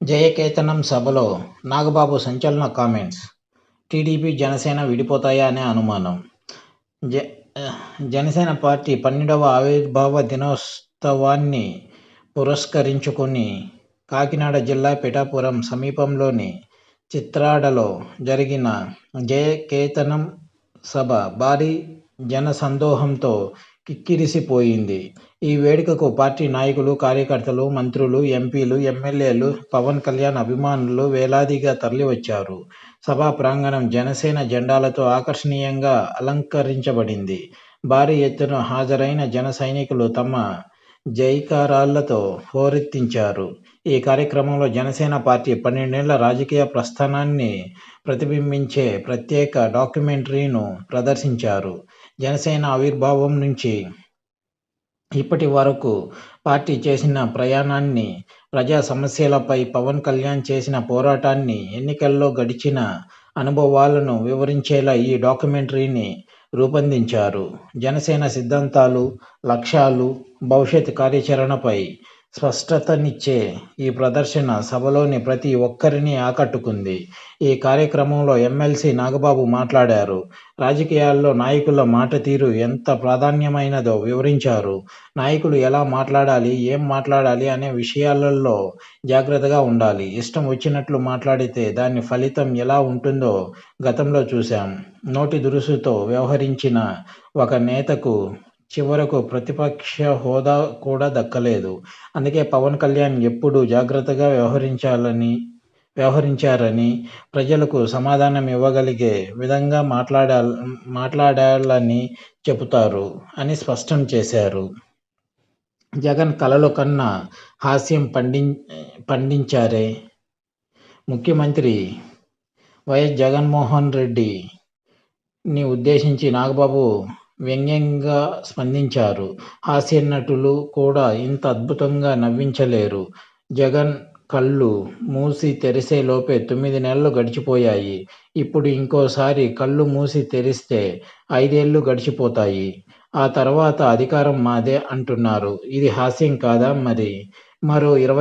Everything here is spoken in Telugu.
జయకేతనం సభలో నాగబాబు సంచలన కామెంట్స్. టీడీపీ జనసేన విడిపోతాయా అనే అనుమానం. జ జనసేన పార్టీ పన్నెండవ ఆవిర్భావ దినోత్సవాన్ని పురస్కరించుకుని కాకినాడ జిల్లా పిఠాపురం సమీపంలోని చిత్రాడలో జరిగిన జయకేతనం సభ భారీ జనసందోహంతో కిక్కిరిసిపోయింది ఈ వేడుకకు పార్టీ నాయకులు కార్యకర్తలు మంత్రులు ఎంపీలు ఎమ్మెల్యేలు పవన్ కళ్యాణ్ అభిమానులు వేలాదిగా తరలివచ్చారు. సభా ప్రాంగణం జనసేన జెండాలతో ఆకర్షణీయంగా అలంకరించబడింది. భారీ ఎత్తున హాజరైన జన సైనికులు తమ జైకారాలతో హోరెత్తించారు. ఈ కార్యక్రమంలో జనసేన పార్టీ పన్నెండేళ్ళ రాజకీయ ప్రస్థానాన్ని ప్రతిబింబించే ప్రత్యేక డాక్యుమెంటరీను ప్రదర్శించారు. జనసేన ఆవిర్భావం నుంచి ఇప్పటి వరకు పార్టీ చేసిన ప్రయాణాన్ని ప్రజా సమస్యలపై పవన్ కళ్యాణ్ చేసిన పోరాటాన్ని ఎన్నికల్లో గడిచిన అనుభవాలను వివరించేలా ఈ డాక్యుమెంటరీని రూపొందించారు. జనసేన సిద్ధాంతాలు లక్ష్యాలు భవిష్యత్ కార్యాచరణపై స్పష్టతనిచ్చే ఈ ప్రదర్శన సభలోని ప్రతి ఒక్కరిని ఆకట్టుకుంది. ఈ కార్యక్రమంలో ఎమ్మెల్సీ నాగబాబు మాట్లాడారు. రాజకీయాల్లో నాయకుల మాట తీరు ఎంత ప్రాధాన్యమైనదో వివరించారు. నాయకులు ఎలా మాట్లాడాలి ఏం మాట్లాడాలి అనే విషయాలలో జాగ్రత్తగా ఉండాలి. ఇష్టం వచ్చినట్లు మాట్లాడితే దాని ఫలితం ఎలా ఉంటుందో గతంలో చూశాం. నోటి దురుసుతో వ్యవహరించిన ఒక నేతకు చివరకు ప్రతిపక్ష హోదా కూడా దక్కలేదు. అందుకే పవన్ కళ్యాణ్ ఎప్పుడు జాగ్రత్తగా వ్యవహరించాలని వ్యవహరించారని ప్రజలకు సమాధానం ఇవ్వగలిగే విధంగా మాట్లాడా మాట్లాడాలని చెబుతారు అని స్పష్టం చేశారు. జగన్ కలలు కన్నా హాస్యం పండి పండించారే? ముఖ్యమంత్రి వైఎస్ జగన్మోహన్ రెడ్డిని ఉద్దేశించి నాగబాబు వ్యంగ్యంగా స్పందించారు. హాస్య నటులు కూడా ఇంత అద్భుతంగా నవ్వించలేరు. జగన్ కళ్ళు మూసి తెరిసే లోపే తొమ్మిది నెలలు గడిచిపోయాయి. ఇప్పుడు ఇంకోసారి కళ్ళు మూసి తెరిస్తే ఐదేళ్ళు గడిచిపోతాయి. ఆ తర్వాత అధికారం మాదే అంటున్నారు. ఇది హాస్యం కాదా మరి? మరో ఇరవై